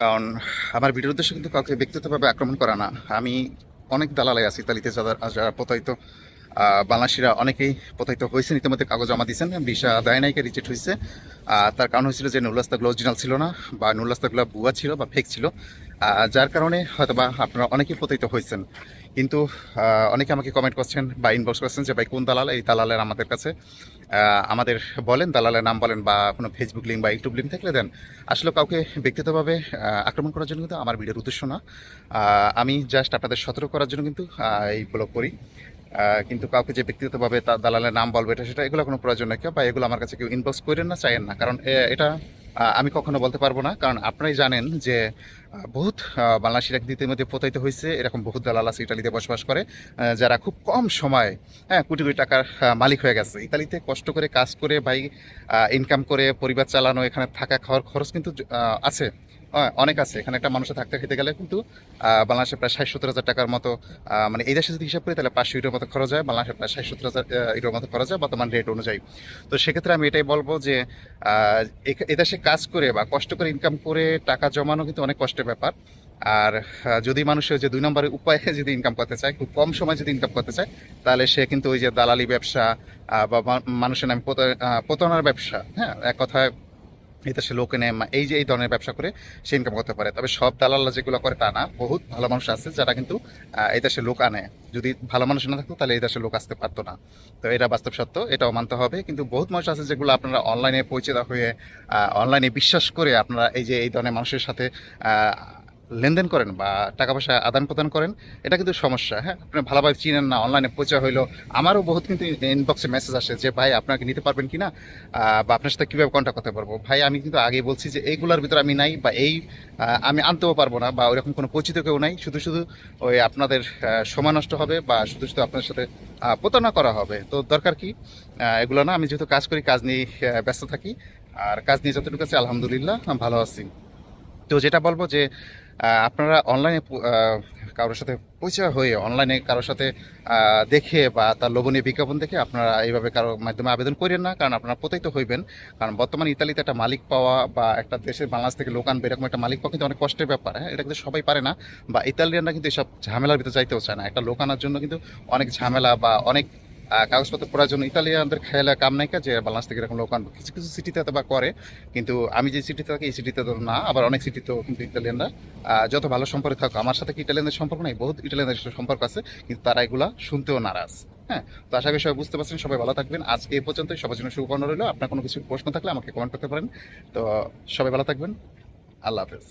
কারণ আমার ভিডিওর উদ্দেশ্য কিন্তু কাউকে ব্যক্তিগতভাবে আক্রমণ করা না। আমি অনেক দালালাই আছি, তালিতে যারা যারা প্রতারিত। বাংলাদেশিরা অনেকেই প্রতারিত হয়েছেন, ইতিমধ্যে কাগজ জমা দিয়েছেন, ভিসা দেয় নাইকে রিজেক্ট হয়েছে। তার কারণ হয়েছিল যে নুল্লাস্তাগুলো অরিজিনাল ছিল না বা নুল্লাস্তাগুলো বুয়া ছিল বা ফেক ছিল। যার কারণে হয়তো বা আপনারা অনেকেই প্রতারিত হয়েছেন। কিন্তু অনেকে আমাকে কমেন্ট করছেন বা ইনবক্স করছেন যে, ভাই, কোন দালাল? এই দালালের আমাদের কাছে। আমাদের বলেন, দালালের নাম বলেন বা কোনো ফেসবুক লিঙ্ক বা ইউটিউব লিঙ্ক থাকলে দেন। আসলে কাউকে ব্যক্তিগতভাবে আক্রমণ করার জন্য কিন্তু আমার ভিডিওর উদ্দেশ্য না। আমি জাস্ট আপনাদের সতর্ক করার জন্য কিন্তু এই ব্লগ করি। কিন্তু কাউকে যে ব্যক্তিগতভাবে তার দালালের নাম বলবে এটা সেটা এগুলো কোনো প্রয়োজন নেই। বা এগুলো আমার কাছে কেউ ইনবক্স করেন না চাইেন না। কারণ এটা আমি কখনো বলতে পারব না। কারণ আপনারাই জানেন যে বহুত আহ, বাংলাদেশিরা কিন্তু ইতিমধ্যে প্রতারিত হয়েছে। এরকম বহুত দালাল আছে ইটালিতে বসবাস করে যারা খুব কম সময় হ্যাঁ কোটি কোটি টাকার মালিক হয়ে গেছে। ইতালিতে কষ্ট করে কাজ করে ভাই ইনকাম করে পরিবার চালানো এখানে থাকা খাওয়ার খরচ কিন্তু আছে। অনেক আছে। এখানে একটা মানুষের থাকতে খেতে গেলে কিন্তু বাংলাদেশে প্রায় ষাট সত্তর হাজার টাকার মতো মানে এই দেশে যদি হিসাব করি তাহলে পাঁচশো ইউরোর মতো খরচ হয়। বাংলাদেশে প্রায় ষাট সত্তর হাজার ইউরোর মতো খরচ হয় বর্তমান রেট অনুযায়ী। তো সেক্ষেত্রে আমি এটাই বলব যে এদেশে কাজ করে বা কষ্ট করে ইনকাম করে টাকা জমানো কিন্তু অনেক কষ্টের ব্যাপার। আর যদি মানুষের যে দুই নম্বরের উপায়ে যদি ইনকাম করতে চায়, খুব কম সময় যদি ইনকাম করতে চায়, তাহলে সে কিন্তু ওই যে দালালি ব্যবসা বা মানুষের নামে প্রতা- প্রতারণার ব্যবসা হ্যাঁ এক কথায় এটা সে লোকে নেয়, এই যে এই ধরনের ব্যবসা করে সে ইনকাম করতে পারে। তবে সব দালাল্লা যেগুলো করে তা না, বহুত ভালো মানুষ আছে যারা কিন্তু এই দেশে লোক আনে। যদি ভালো মানুষ না থাকতো, তাহলে এই দেশে লোক আসতে পারতো না। তো এটা বাস্তব সত্য, এটাও মানতে হবে। কিন্তু বহুত মানুষ আছে যেগুলো আপনারা অনলাইনে পরিচিত হয়ে অনলাইনে বিশ্বাস করে আপনারা এই যে এই ধরনের মানুষের সাথে লেনদেন করেন বা টাকা পয়সা আদান প্রদান করেন, এটা কিন্তু সমস্যা হ্যাঁ? আপনি ভালোভাবে চিনেন না অনলাইনে পরিচয় হইল। আমারও বহুত কিন্তু ইনবক্সে মেসেজ আসে যে, ভাই, আপনাকে নিতে পারবেন কি না বা আপনার সাথে কীভাবে কন্ট্যাক্ট করতে পারব? ভাই, আমি কিন্তু আগেই বলছি যে, এইগুলোর ভিতরে আমি নাই বা এই আমি আনতেও পারব না বা ওইরকম কোনো পরিচিত কেউ নাই। শুধু শুধু ওই আপনাদের সময় নষ্ট হবে বা শুধু শুধু আপনার সাথে প্রতারণা করা হবে। তো দরকার কি? এগুলো না, আমি যেহেতু কাজ করি, কাজ নিয়ে ব্যস্ত থাকি। আর কাজ নিয়ে যতটুকু আছে, আলহামদুলিল্লাহ ভালো আছি। তো যেটা বলব যে আপনারা অনলাইনে কারোর সাথে পরিচয় হয়ে অনলাইনে কারোর সাথে দেখে বা তার লোভনীয় বিজ্ঞাপন দেখে আপনারা এইভাবে কারোর মাধ্যমে আবেদন করেন না। কারণ আপনারা প্রতারিত হইবেন। কারণ বর্তমানে ইতালিতে একটা মালিক পাওয়া বা একটা দেশের বাংলাদেশ থেকে লোক আনবে এরকম একটা মালিক পাওয়া কিন্তু অনেক কষ্টের ব্যাপার হ্যাঁ? এটা কিন্তু সবাই পারে না। বা ইতালিয়ানরা কিন্তু এসব ঝামেলার ভিতরে যাইতেও চায় না। একটা লোক আনার জন্য কিন্তু অনেক ঝামেলা বা অনেক কাগজপত্র পড়ার জন্য ইতালিয়ানদের খেয়ালে কাম নাই যে বাংলাদেশ থেকে এরকম লোক আনব কিছু কিছু সিটিতে বা করে, কিন্তু আমি যে সিটিতে থাকি, এই সিটিতে তো না, আবার অনেক সিটিতেও কিন্তু ইতালিয়ানরা যত ভালো সম্পর্ক থাকুক, আমার সাথে কি ইটালিয়ানদের সম্পর্ক নেই? বহুত ইটালিয়ানদের সাথে সম্পর্ক আছে, কিন্তু তারা এগুলা শুনতেও নারাজ। হ্যাঁ তো আশা করি সবাই বুঝতে পারছেন, সবাই ভালো থাকবেন। আজকে এই পর্যন্তই, সবার জন্য শুভকামনা রইল। আপনার কোনো কিছু প্রশ্ন থাকলে আমাকে কমেন্ট করতে পারেন। তো সবাই ভালো থাকবেন। আল্লাহ হাফেজ।